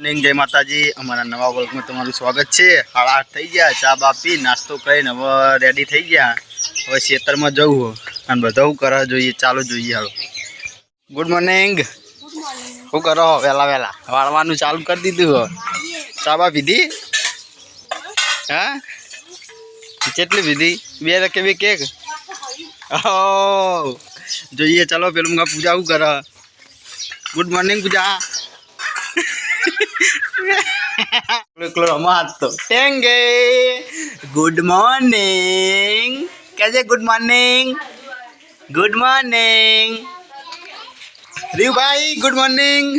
Morning જય માતાજી. અમારા નવા વર્ગમાં તમારું સ્વાગત છે. આઠ થઈ ગયા, ચા બા પી નાસ્તો કરીને હવે રેડી થઈ ગયા. હવે ખેતરમાં જવું અને બધા કરવા કરે જોઈએ? ચાલો જોઈએ હાલો. ગુડ મોર્નિંગ શું કરો વહેલા વહેલા? વાળવાનું ચાલુ કરી દીધું ચા બા પીધી હા? કેટલી પીધી? બે કે બે કેક? ઓ જોઈએ, ચાલો, પેલું પૂજા શું કરે? Good morning Pooja. એકલો રમાત તો ટેંગે ગુડ મોર્નિંગ કેજે ગુડ મોર્નિંગ ગુડ મોર્નિંગ રીવભાઈ ગુડ મોર્નિંગ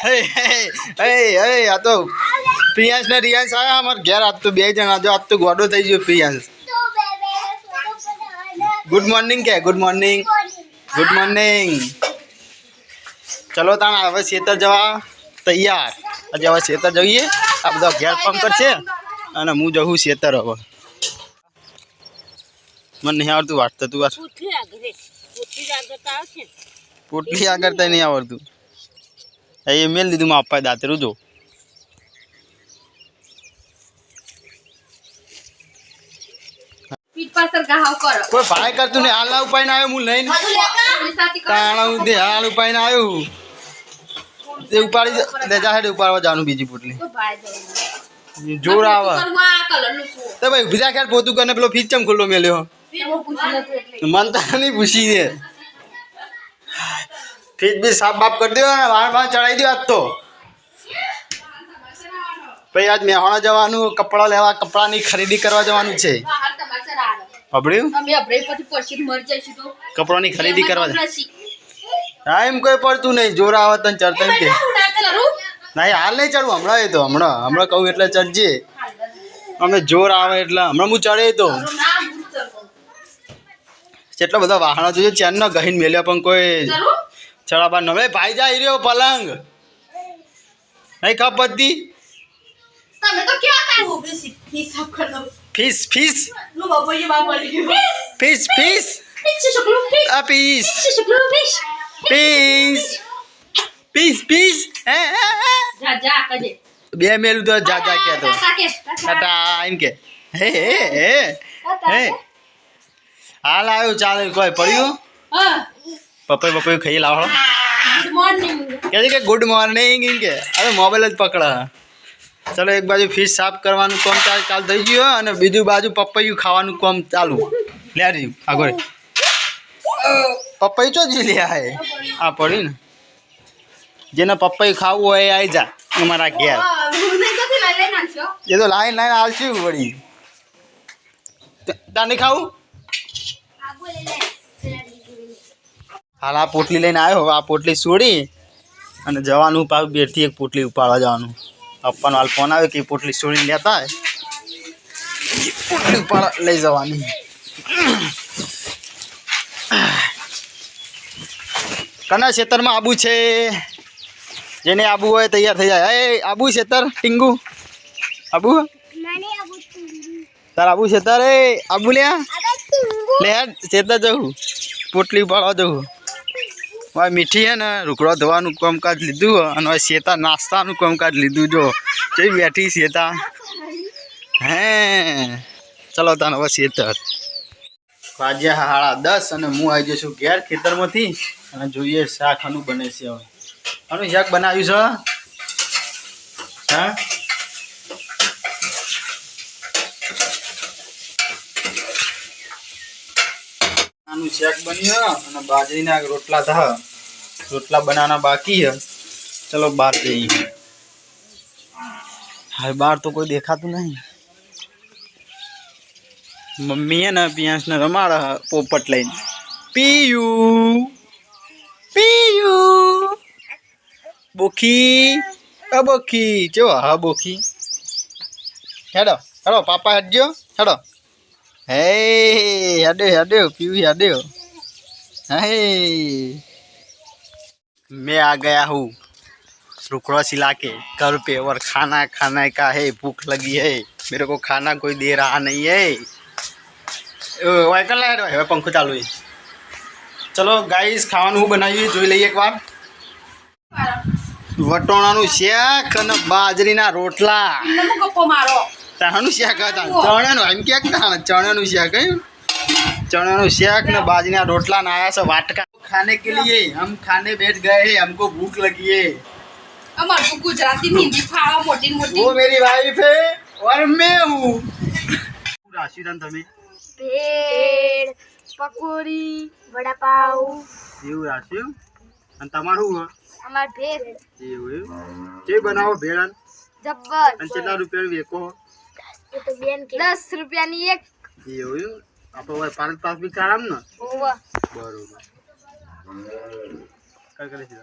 હે હે હે હે આ તો પ્રિયાંશ ને રિયાંશ આયા અમાર ઘેર આજ તો બે જણા જો આજ તો ગોડો થઈ ગયો પ્રિયાંશ ગુડ મોર્નિંગ કે ગુડ મોર્નિંગ ગુડ મોર્નિંગ ચલો તાણ હવે ખેતર જવા તૈયાર. આજે હવે ખેતર જઈએ. આ બધા ઘેર પંપ કરશે. અને હું જઉં ખેતર હવે. મને નહીં આવડતું વાંચતું તું વાર પૂછલી આગળ રે. પૂછલી જ આગળ તો આવશે ને. પોટલી આગળ તો નહીં આવડતું. એ મેલ દીધું માં અપ્પાએ દાતરું જો. કોઈ ભાઈ કરતું નહીં. હાલ ઉપાય ને આવ્યો હું લઈને તાણા ઉધે હાલ ઉપાય ને આવ્યો તે ઉપાડી દેજા હેડ ઉપાડવા જવાનું બીજી પોટલી. જોર આવે? તો ભાઈ બીજા ખ્યાલ પોતું કરીને પેલો ફીચ ચમ ખુલ્લો મેલ્યો મન તો નહીં પૂછી દે ફીજ બી સાફ બાફ કરી દો ને વાણ વાણ ચડાવી દો આજ તો. પછી આજ મેહાણા જવાનું કપડાં લેવા કપડાની ખરીદી કરવા જવાનું છે. તો. કપડાની ખરીદી કરવા એમ કોઈ પડતું નહીં જોર આવે તને ચડતા કે ના? નહીં હાલ નહીં ચડવું હમણાં એ તો હમણાં હમણાં કહું એટલે ચડજે અમે જોર આવે એટલે હમણાં હું ચડે તો ના. કેટલા બધા વાહનો જોઈએ ચેનનો ગહીને મેલ્યા પણ કોઈ? ચડાવવા નવે ભાઈ જાય રહ્યો પલંગ નહીં ખપતી. ફીસ ફીસ. ફીસ ફીસ. આ પીસ. પીસ પીસ પીસ હે હે, હે. જા, જા, કજે. બે મેલું તો જા જા કે તો. ટાટા એમ કે. હે હે હે હે. હાલ આવ્યું ચાલે કોઈ પડ્યું? પપ્પા પપઈ ખાઈ લાવો કહે છે કે ગુડ મોર્નિંગ એમ કે. અરે મોબાઈલ જ પકડા. ચલો એક બાજુ ફીસ સાફ કરવાનું કોમ ચાલ ચાલ થઈ ગયું અને બીજું બાજુ પપૈયું ખાવાનું કોમ ચાલુ. લે રહ્યું આગળ પપૈયું ચો જી લે હે? આ પડી ને. જેને પપ્પાઈ ખાવું હોય આવી જા અમારા ઘેર એ તો લાઈન લાઈન આવશે વળી. તાર નહીં ખાવું? હાલ આ પોટલી લઈને આવ્યો આ પોટલી છોડી અને જવાનું પાછું બેરથી એક પોટલી ઉપાડવા જવાનું. પપ્પાનો હાલ ફોન આવ્યો કે એ પોટલી છોડીને લેતા પોટલી ઉપાડવા લઈ જવાની. કના ખેતરમાં આબુ છે? જેને આબુ હોય તૈયાર થઈ જાય. એ આબુ ખેતર ટીંગુ. આબુ? તાર આબુ ખેતર એ આબુ લ્યા. લે હેડ ખેતર જવું. પોટલી ઉપાડવા જવું. ભાઈ મીઠી હે ને રૂકડો ધોવાનું કામકાજ લીધું અને હવે શેતા નાસ્તાનું કામકાજ લીધું જો. જઈ બેઠી શેતા હે. ચલો તાને હવે શેતર. વાજ્યા હાડા દસ અને હું આવી જઈશું ઘેર ખેતરમાંથી. અને જોઈએ શાક આનું બને છે હવે. આનું શાક બનાવ્યું છે, હા? આનું શાક બન્યું અને બાજરીના રોટલા થા. રોટલા બનાવવાના બાકી હે ચલો બહાર જઈએ. હવે બહાર તો કોઈ દેખાતું નહીં. મમ્મી હે ને પિયાસને રમાડે હે પોપટ લઈને. પીયું પીયું બોખી અ બોખી જો હા બોખી હેડો હેડો પાપા હેડજો હેડો હે હેડે હેડે પીવી હેડે હે मैं आ गया हूँ रुकड़ा सिला के घर पे और खाना खाने का है भूख लगी है मेरे को खाना कोई दे रहा नहीं है વાયકલ લાગે હવે પંખો ચાલુ છે ચલો ગાઈસ ખાવાનું હું બનાવ્યું જોઈ લઈએ એકવાર વટોણાનું શાક અને બાજરીના રોટલા નમો ગપ્પો મારો તાનું શાક હતા ચણાનું એમ ક્યાંક ના ચણાનું શાક હે ચણાનું શાક ને બાજરીના રોટલા ના આયા છે વાટકા ખાને કે लिए हम खाने बैठ गए हैं हमको भूख लगी है અમાર તો ગુજરાતી ને હિન્દી ફાવા મોટી ને મોટી वो मेरी वाइफ है और मैं हूँ રાશિરામ તમે ભેળ પકોડી વડાપાવ એવું રાખ્યું અને તમારું હો? અમાર ભેળ. એવું જે બનાવો ભેળાન જબ્બર. અને કેટલા રૂપિયા વેકો? દસ રૂપિયાની એક. એવું આપણે હવે પાલક પાસ બી કાઢામ ને? ઓવા બરોબર. કઈ કરે છે